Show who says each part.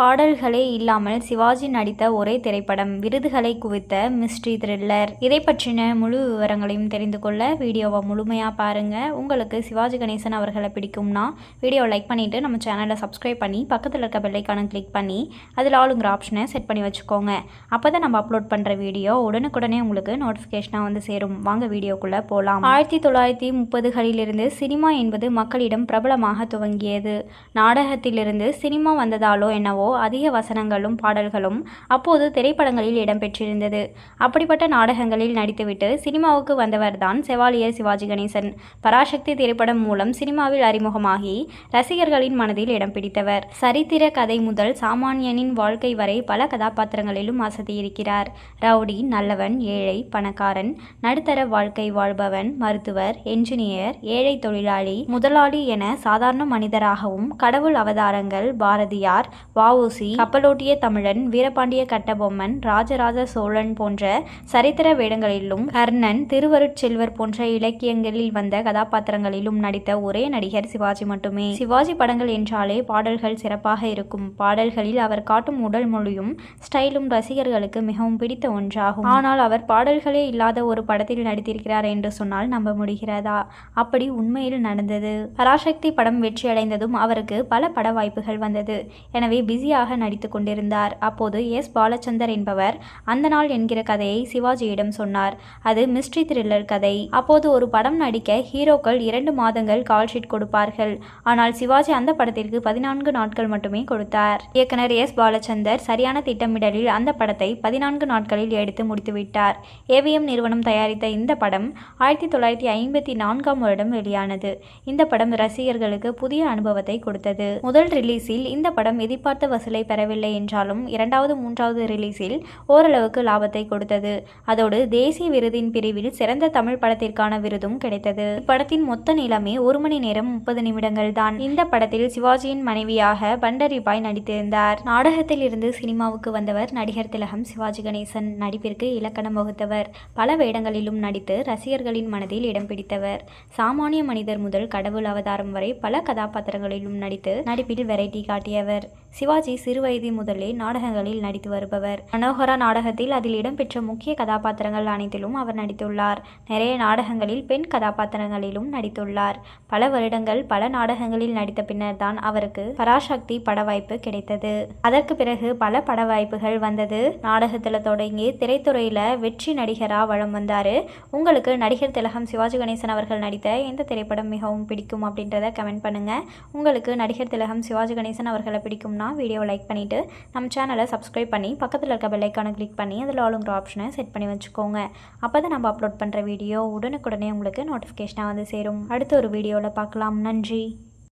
Speaker 1: பாடல்களே இல்லாமல் சிவாஜி நடித்த ஒரே திரைப்படம் விருதுகளை குவித்த மிஸ்ட்ரி த்ரில்லர். இதை பற்றின முழு விவரங்களையும் தெரிந்து கொள்ள வீடியோவை முழுமையாக பாருங்கள் உங்களுக்கு சிவாஜி கணேசன் அவர்களை பிடிக்கும்னா வீடியோவை லைக் பண்ணிவிட்டு நம்ம சேனலை சப்ஸ்கிரைப் பண்ணி பக்கத்தில் இருக்க பெல்லைக்கான கிளிக் பண்ணி அதில் ஆளுங்கிற ஆப்ஷனை செட் பண்ணி வச்சுக்கோங்க. அப்போ தான் நம்ம அப்லோட் பண்ணுற வீடியோ உடனுக்குடனே உங்களுக்கு நோட்டிஃபிகேஷனாக வந்து சேரும். வாங்க வீடியோக்குள்ளே போகலாம் ஆயிரத்தி தொள்ளாயிரத்தி முப்பதுகளிலிருந்து சினிமா என்பது மக்களிடம் பிரபலமாக துவங்கியது. நாடகத்திலிருந்து சினிமா வந்ததாலோ என்னவோ அதிக வசனங்களும் பாடல்களும் அப்போது திரைப்படங்களில் இடம்பெற்றிருந்தது. அப்படிப்பட்ட நாடகங்களில் நடித்துவிட்டு சினிமாவுக்கு வந்தவர்தான் செவாலியர் சிவாஜி கணேசன். பராசக்தி திரைப்படம் மூலம் சினிமாவில் அறிமுகமாகி ரசிகர்களின் மனதில் இடம் பிடித்தவர். சரித்திர கதை முதல் சாமானியனின் வாழ்க்கை வரை பல கதாபாத்திரங்களிலும் அசதியிருக்கிறார் ரவுடி நல்லவன் ஏழை பணக்காரன் நடுத்தர வாழ்க்கை வாழ்பவன் மருத்துவர் என்ஜினியர் ஏழை தொழிலாளி முதலாளி என சாதாரண மனிதராகவும் கடவுள் அவதாரங்கள் பாரதியார் வா வஉசி கப்பலோட்டிய தமிழன் வீரபாண்டிய கட்டபொம்மன் ராஜராஜ சோழன் போன்ற சரித்திர வேடங்களிலும் கர்ணன் திருவருட்செல்வர் போன்ற இலக்கியங்களில் வந்த கதாபாத்திரங்களிலும் நடித்த ஒரே நடிகர் சிவாஜி மட்டுமே. சிவாஜி படங்கள் என்றாலே பாடல்கள் சிறப்பாக இருக்கும். பாடல்களில் அவர் காட்டும் உடல் மொழியும் ஸ்டைலும் ரசிகர்களுக்கு மிகவும் பிடித்த ஒன்றாகும். ஆனால் அவர் பாடல்களே இல்லாத ஒரு படத்தில் நடித்திருக்கிறார் என்று சொன்னால் நம்ப முடிகிறதா? அப்படி உண்மையில் நடந்தது. பராசக்தி படம் வெற்றியடைந்ததும் அவருக்கு பல பட வாய்ப்புகள் வந்தது. எனவே பிஸியாக நடித்து கொண்டிருந்தார். அப்போது எஸ். பாலச்சந்தர் என்பவர் அந்த நாள் என்கிற கதையை சிவாஜியிடம் சொன்னார். அது மிஸ்ட்ரி த்ரில்லர் கதை. அப்போது ஒரு படம் நடிக்க ஹீரோக்கள் இரண்டு மாதங்கள் கால் ஷீட் கொடுப்பார்கள். ஆனால் சிவாஜி அந்த படத்திற்கு பதினான்கு நாட்கள் மட்டுமே கொடுத்தார். இயக்குனர் எஸ். பாலச்சந்தர் சரியான திட்டமிடலில் அந்த படத்தை பதினான்கு நாட்களில் எடுத்து முடித்துவிட்டார். ஏவிஎம் நிறுவனம் தயாரித்த இந்த படம் ஆயிரத்தி தொள்ளாயிரத்தி ஐம்பத்தி நான்காம் வருடம் வெளியானது. இந்த படம் ரசிகர்களுக்கு புதிய அனுபவத்தை கொடுத்தது. முதல் ரிலீஸில் இந்த படம் எதிர்பார்த்த வசூலை பெறவில்லை என்றாலும் இரண்டாவது மூன்றாவது ரிலீஸில் ஓரளவுக்கு லாபத்தை கொடுத்தது. அதோடு தேசிய விருதின் பிரிவில் சிறந்த தமிழ் படத்திற்கான விருதும் கிடைத்தது. இப்படத்தின் மொத்த நீளமே ஒரு மணி நேரம் முப்பது நிமிடங்கள் தான். இந்த படத்தில் சிவாஜியின் மனைவியாக பண்டரிபாய் நடித்திருந்தார். நாடகத்தில் இருந்து சினிமாவுக்கு வந்தவர் நடிகர் திலகம் சிவாஜி கணேசன். நடிப்பிற்கு இலக்கணம் வகுத்தவர். பல வேடங்களிலும் நடித்து ரசிகர்களின் மனதில் இடம் பிடித்தவர். சாமானிய மனிதர் முதல் கடவுள் அவதாரம் வரை பல கதாபாத்திரங்களிலும் நடித்து நடிப்பில் வெரைட்டி காட்டியவர். சிவாஜி சிவாஜி சிறுவயது முதலே நாடகங்களில் நடித்து வருபவர். மனோகரா நாடகத்தில் அதில் இடம்பெற்ற முக்கிய கதாபாத்திரங்கள் அனைத்திலும் அவர் நடித்துள்ளார். நிறைய நாடகங்களில் பெண் கதாபாத்திரங்களிலும் நடித்துள்ளார். பல வருடங்கள் பல நாடகங்களில் நடித்த பின்னர் தான் அவருக்கு பராசக்தி பட வாய்ப்பு கிடைத்தது. அதற்கு பிறகு பல பட வாய்ப்புகள் வந்தது. நாடகத்தில் தொடங்கி திரைத்துறையில் வெற்றி நடிகராக வளம் வந்தார். உங்களுக்கு நடிகர் திலகம் சிவாஜி கணேசன் அவர்கள் நடித்த எந்த திரைப்படம் மிகவும் பிடிக்கும் அப்படின்றத கமெண்ட் பண்ணுங்கள் உங்களுக்கு நடிகர் திலகம் சிவாஜி கணேசன் அவர்களை பிடிக்கும்னா வீடியோ வீடியோவை லைக் பண்ணிவிட்டு நம்ம சேனலை சப்ஸ்கிரைப் பண்ணி பக்கத்தில் இருக்க பெல்லைக்கான கிளிக் பண்ணி அதில் ஆளுங்கிற ஆப்ஷனை செட் பண்ணி வச்சுக்கோங்க. அப்போ தான் நம்ம அப்லோட் பண்ணுற வீடியோ உடனுக்குடனே உங்களுக்கு நோட்டிஃபிகேஷனாக வந்து சேரும். அடுத்த ஒரு வீடியோவில் பார்க்கலாம். நன்றி.